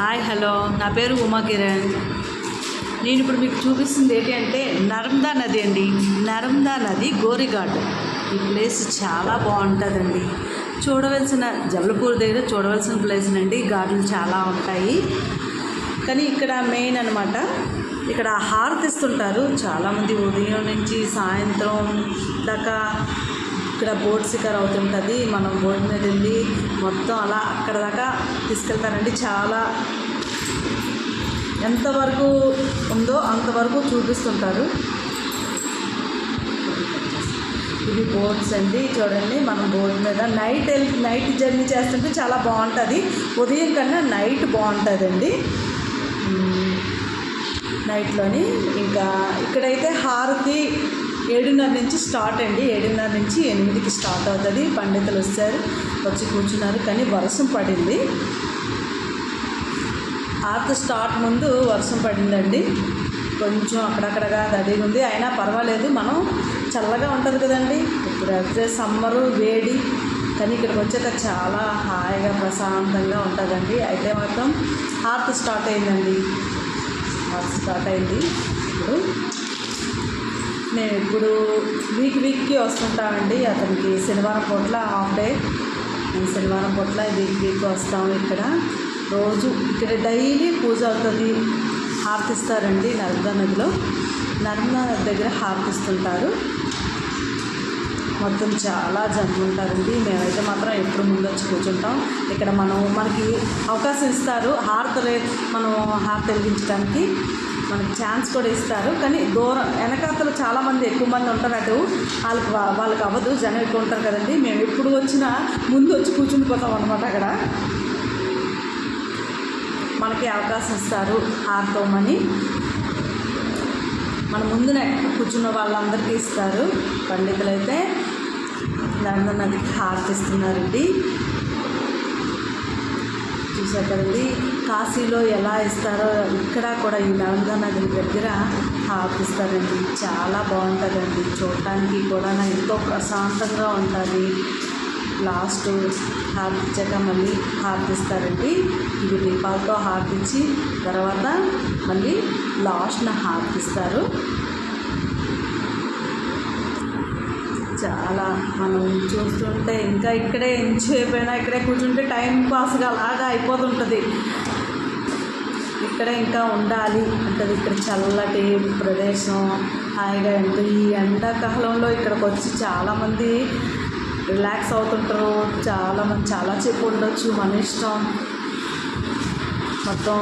Hi hello. నా పేరు ఉమా కిరణ్. నేను ఇప్పుడు మీకు చూపిస్తుంది ఏంటి అంటే నర్మదా నది అండి. నర్మదా నది గోరిఘాట్. ఈ ప్లేస్ చాలా బాగుంటుందండి. చూడవలసిన జబల్పూర్ దగ్గర చూడవలసిన ప్లేస్ అండి. ఘాట్లు చాలా ఉంటాయి. కానీ ఇక్కడ మెయిన్ అనమాట ఇక్కడ హారతి ఇస్తుంటారు చాలామంది ఉదయం నుంచి సాయంత్రం దాకా ఇక్కడ బోట్ శిఖర్ అవుతుంటుంది. మనం బోట్ మీద వెళ్ళి మొత్తం అలా అక్కడ దాకా తీసుకెళ్తారండి చాలా ఎంతవరకు ఉందో అంతవరకు చూపిస్తుంటారు. ఇవి బోట్స్ అండి. చూడండి మనం బోట్ మీద నైట్ నైట్ జర్నీ చేస్తుంటే చాలా బాగుంటుంది. ఉదయం కన్నా నైట్ బాగుంటుందండి. నైట్లోని ఇంకా ఇక్కడైతే హారతి ఏడున్నర నుంచి స్టార్ట్ అండి. ఏడున్నర నుంచి ఎనిమిదికి స్టార్ట్ అవుతుంది. పండితులు వస్తారు వచ్చి కూర్చున్నారు. కానీ వర్షం పడింది. హారతి స్టార్ట్ ముందు వర్షం పడిందండి. కొంచెం అక్కడక్కడగా తడిగా ఉంది. అయినా పర్వాలేదు. మనం చల్లగా ఉంటుంది కదండి. ఇప్పుడు అయితే సమ్మరు వేడి. కానీ ఇక్కడికి వచ్చాక చాలా హాయిగా ప్రశాంతంగా ఉంటుందండి. అయితే మాత్రం హారతి స్టార్ట్ అయిందండి. హారతి స్టార్ట్ అయింది. ఇప్పుడు మేము ఇప్పుడు వీక్ వీక్కి వస్తుంటామండి అతనికి శనివారం పూట్ల హాఫ్ డే. శనివారం పూట్ల వీక్ వీక్ వస్తాము ఇక్కడ. రోజు ఇక్కడ డైలీ పూజ అవుతుంది. హార్తిస్తారండి నర్మదా నదిలో. నర్మదా నది దగ్గర హార్తిస్తుంటారు. మొత్తం చాలా జనం ఉంటారండి. మేమైతే మాత్రం ఎప్పుడు ముందు వచ్చి కూర్చుంటాం. ఇక్కడ మనం మనకి అవకాశం ఇస్తారు. హారతి మనం హారతి వెలిగించడానికి మనకి ఛాన్స్ కూడా ఇస్తారు. కానీ దూరం వెనకాతలు చాలామంది ఎక్కువ మంది ఉంటారు అటు వాళ్ళకి వాళ్ళకి అవ్వదు. జనం ఎక్కువ ఉంటారు కదండి. మేము ఎప్పుడు వచ్చినా ముందు వచ్చి కూర్చుండిపోతాం అనమాట అక్కడ. మనకి అవకాశం ఇస్తారు ఆడతామని మన ముందునే కూర్చున్న వాళ్ళందరికీ ఇస్తారు. పండితులు అయితే నర్మదా నదికి హారతిస్తున్నారండి. చూసారు కదండి కాశీలో ఎలా ఇస్తారో ఇక్కడ కూడా ఈ నలంద నది దగ్గర ఆపిస్తారండి చాలా బాగుంటుందండి. చూడటానికి కూడా ఎంతో ప్రశాంతంగా ఉంటుంది. లాస్ట్ హార్పించాక మళ్ళీ హార్పిస్తారండి. ఇవి దీపాలతో హార్పించి తర్వాత మళ్ళీ లాస్ట్న హార్పిస్తారు. చాలా మనం చూస్తుంటే ఇంకా ఇక్కడే ఎంతసేపు అయినా ఇక్కడే కూర్చుంటే టైం పాస్గా అలాగా అయిపోతుంటుంది. ఇక్కడే ఇంకా ఉండాలి. అంటది ఇక్కడ చల్లటి ప్రదేశం హాయిగా ఉంటుంది ఈ ఎండాకాలంలో ఇక్కడికి వచ్చి చాలామంది రిలాక్స్ అవుతుంటారు. చాలామంది చాలా చెప్పు ఉండొచ్చు మన ఇష్టం. మొత్తం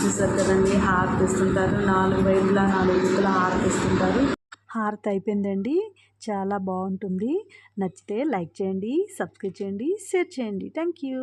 చూసారు కదండి హారతి ఇస్తుంటారు నాలుగు వైపులా నాలుగు వైపులా హారతి ఇస్తుంటారు హారతి అయిపోయిందండి. చాలా బాగుంటుంది. నచ్చితే లైక్ చేయండి సబ్స్క్రైబ్ చేయండి షేర్ చేయండి. Thank you